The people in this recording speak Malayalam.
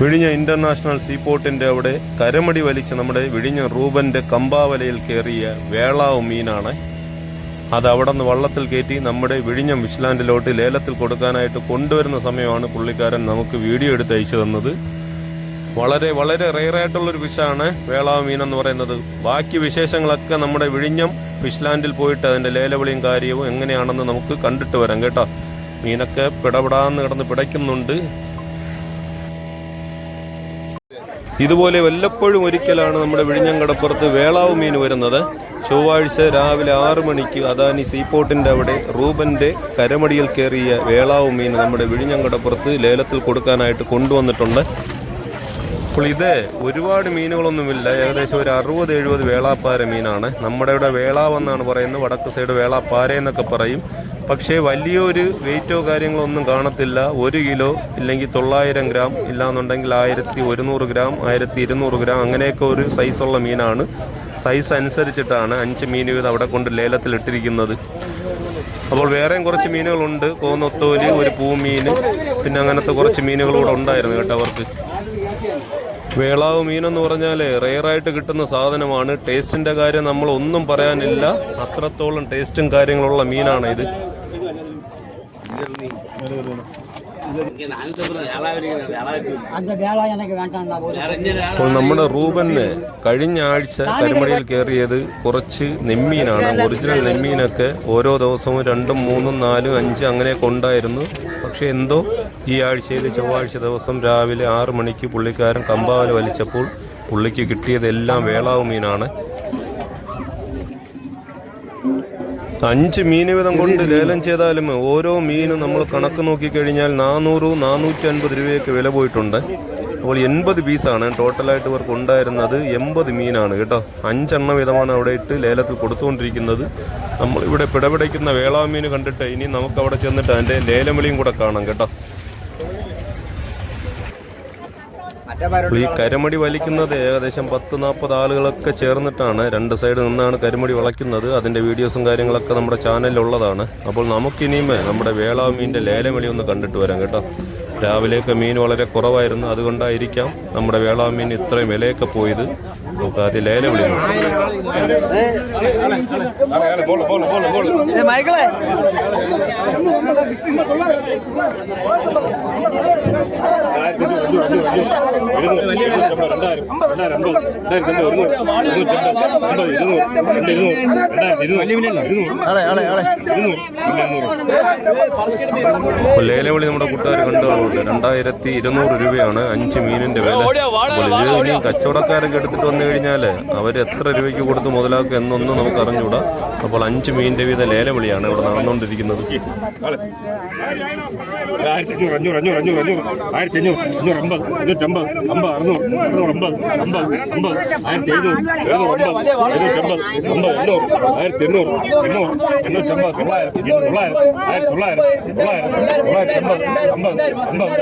വിഴിഞ്ഞ ഇന്റർനാഷണൽ സീപോർട്ടിന്റെ അവിടെ കരമടി വലിച്ച് നമ്മുടെ വിഴിഞ്ഞ റൂബന്റെ കമ്പാവലയിൽ കയറിയ വേളാവ് മീനാണ്. അത് അവിടെ നിന്ന് വള്ളത്തിൽ കയറ്റി നമ്മുടെ വിഴിഞ്ഞം വിശ്ലാൻഡിലോട്ട് ലേലത്തിൽ കൊടുക്കാനായിട്ട് കൊണ്ടുവരുന്ന സമയമാണ് പുള്ളിക്കാരൻ നമുക്ക് വീഡിയോ എടുത്ത് അയച്ചു തന്നത്. വളരെ വളരെ റെയറായിട്ടുള്ളൊരു ഫിഷാണ് വേളാവ് മീൻ എന്ന് പറയുന്നത്. ബാക്കി വിശേഷങ്ങളൊക്കെ നമ്മുടെ വിഴിഞ്ഞം ഫിഷ്ലാൻഡിൽ പോയിട്ട് അതിന്റെ ലേലവിളിയും കാര്യവും എങ്ങനെയാണെന്ന് നമുക്ക് കണ്ടിട്ട് വരാം കേട്ടോ. മീനൊക്കെ പിടപെടാന്ന് കിടന്ന് പിടയ്ക്കുന്നുണ്ട്. ഇതുപോലെ വല്ലപ്പോഴും ഒരിക്കലാണ് നമ്മുടെ വിഴിഞ്ഞം കടപ്പുറത്ത് വേളാവ് മീൻ വരുന്നത്. ചൊവ്വാഴ്ച രാവിലെ ആറു മണിക്ക് അദാനി സീപോർട്ടിന്റെ അവിടെ റൂബന്റെ കരമടിയിൽ കയറിയ വേളാവ് മീൻ നമ്മുടെ വിഴിഞ്ഞം കടപ്പുറത്ത് ലേലത്തിൽ കൊടുക്കാനായിട്ട് കൊണ്ടുവന്നിട്ടുണ്ട്. അപ്പോൾ ഇത് ഒരുപാട് മീനുകളൊന്നുമില്ല. ഏകദേശം ഒരു അറുപത് എഴുപത് വേളാപ്പാര മീനാണ്. നമ്മുടെ ഇവിടെ വേളാവെന്നാണ് പറയുന്നത്. വടക്ക് സൈഡ് വേളാപ്പാര എന്നൊക്കെ പറയും. പക്ഷേ വലിയൊരു വെയിറ്റോ കാര്യങ്ങളോ ഒന്നും കാണത്തില്ല. ഒരു കിലോ ഇല്ലെങ്കിൽ തൊള്ളായിരം ഗ്രാം ഇല്ലാന്നുണ്ടെങ്കിൽ ആയിരത്തി ഒരുന്നൂറ് ഗ്രാം ആയിരത്തി ഇരുന്നൂറ് ഗ്രാം അങ്ങനെയൊക്കെ ഒരു സൈസുള്ള മീനാണ്. സൈസ് അനുസരിച്ചിട്ടാണ് അഞ്ച് വീതം അവിടെ കൊണ്ട് ലേലത്തിൽ ഇട്ടിരിക്കുന്നത്. അപ്പോൾ വേറെയും കുറച്ച് മീനുകളുണ്ട്. കോന്നൊത്തോലി ഒരു പൂമീൻ പിന്നെ അങ്ങനത്തെ കുറച്ച് മീനുകളും കൂടെ ഉണ്ടായിരുന്നു കേട്ടോ അവർക്ക്. വേളാവ് മീനെന്ന് പറഞ്ഞാൽ റെയറായിട്ട് കിട്ടുന്ന സാധനമാണ്. ടേസ്റ്റിന്റെ കാര്യം നമ്മൾ ഒന്നും പറയാനില്ല. അത്രത്തോളം ടേസ്റ്റും കാര്യങ്ങളുള്ള മീനാണ് ഇത്. അപ്പോൾ നമ്മുടെ റൂബന് കഴിഞ്ഞ ആഴ്ച കരിമടിയിൽ കയറിയത് കുറച്ച് നെമ്മീനാണ്. ഒറിജിനൽ നെമ്മീനൊക്കെ ഓരോ ദിവസവും രണ്ടും മൂന്നും നാലും അഞ്ച് അങ്ങനെയൊക്കെ ഉണ്ടായിരുന്നു പക്ഷെ എന്തോ ഈ ആഴ്ചയിൽ ചൊവ്വാഴ്ച ദിവസം രാവിലെ ആറ് മണിക്ക് പുള്ളിക്കാരൻ കമ്പാവൽ വലിച്ചപ്പോൾ പുള്ളിക്ക് കിട്ടിയതെല്ലാം വേളാവ് മീനാണ്. അഞ്ച് മീൻ വീതം കൊണ്ട് ലേലം ചെയ്താലും ഓരോ മീനും നമ്മൾ കണക്ക് നോക്കിക്കഴിഞ്ഞാൽ നാനൂറ് നാനൂറ്റി അൻപത് രൂപയൊക്കെ വില പോയിട്ടുണ്ട്. അപ്പോൾ എൺപത് പീസാണ് ടോട്ടലായിട്ട് ഇവർക്ക് ഉണ്ടായിരുന്നത് എൺപത് മീനാണ് കേട്ടോ. അഞ്ചെണ്ണം വീതമാണ് അവിടെ ഇട്ട് ലേലത്തിൽ കൊടുത്തുകൊണ്ടിരിക്കുന്നത്. നമ്മളിവിടെ പിടപിടയ്ക്കുന്ന വേളാമീൻ കണ്ടിട്ട് ഇനി നമുക്ക് അവിടെ ചെന്നിട്ട് അതിന്റെ ലേലം വിളിയും കൂടെ കാണാം കേട്ടോ. അപ്പോൾ ഈ കരിമടി വലിക്കുന്നത് ഏകദേശം പത്ത് നാൽപ്പത് ആളുകളൊക്കെ ചേർന്നിട്ടാണ്. രണ്ട് സൈഡ് നിന്നാണ് കരിമടി വളയ്ക്കുന്നത്. അതിന്റെ വീഡിയോസും കാര്യങ്ങളൊക്കെ നമ്മുടെ ചാനലിലുള്ളതാണ് അപ്പോൾ നമുക്കിനിയും നമ്മുടെ വേളാ മീനിന്റെ ലേലവിളി ഒന്ന് കണ്ടിട്ട് വരാം കേട്ടോ. രാവിലെയൊക്കെ മീൻ വളരെ കുറവായിരുന്നു. അതുകൊണ്ടായിരിക്കാം നമ്മുടെ വേളാ മീൻ ഇത്രയും വിലയൊക്കെ പോയത്. നമുക്ക് ആദ്യം മൈക്കിളെ. അപ്പോൾ ലേലവിളി നമ്മുടെ കൂട്ടുകാർ കണ്ടു കാണുന്നുണ്ട് രണ്ടായിരത്തി ഇരുന്നൂറ് രൂപയാണ് അഞ്ച് മീനിന്റെ വില ഇത് ഇനി കച്ചവടക്കാരൊക്കെ എടുത്തിട്ട് വന്നു കഴിഞ്ഞാൽ അവർ എത്ര രൂപയ്ക്ക് കൊടുത്ത് മുതലാക്കും എന്നൊന്നും നമുക്ക് അറിഞ്ഞുകൂടാ അപ്പോൾ അഞ്ച് മീനിന്റെ വീത ലേലവിളിയാണ് ഇവിടെ നടന്നുകൊണ്ടിരിക്കുന്നത് ആയിരത്തി അഞ്ഞൂറ് അഞ്ഞൂറ് അഞ്ഞൂറ് അഞ്ഞൂറ് ആയിരത്തി അഞ്ഞൂറ് അഞ്ഞൂറ് അമ്പത് അഞ്ഞൂറ്റമ്പത് അമ്പത് അറുന്നൂറ് അറുന്നൂറ് അമ്പത് അമ്പത് അമ്പത് ആയിരത്തി എഴുന്നൂറ് എഴുന്നൂറ് അമ്പത് എഴുന്നൂറ്റമ്പത് അമ്പത് എണ്ണൂറ് ആയിരത്തി എണ്ണൂറ് എണ്ണൂറ് എണ്ണൂറ്റമ്പത് തൊള്ളായിരം തൊള്ളായിരം ആയിരത്തി തൊള്ളായിരം തൊള്ളായിരം തൊള്ളായിരത്തി അമ്പത് അമ്പത് അമ്പത്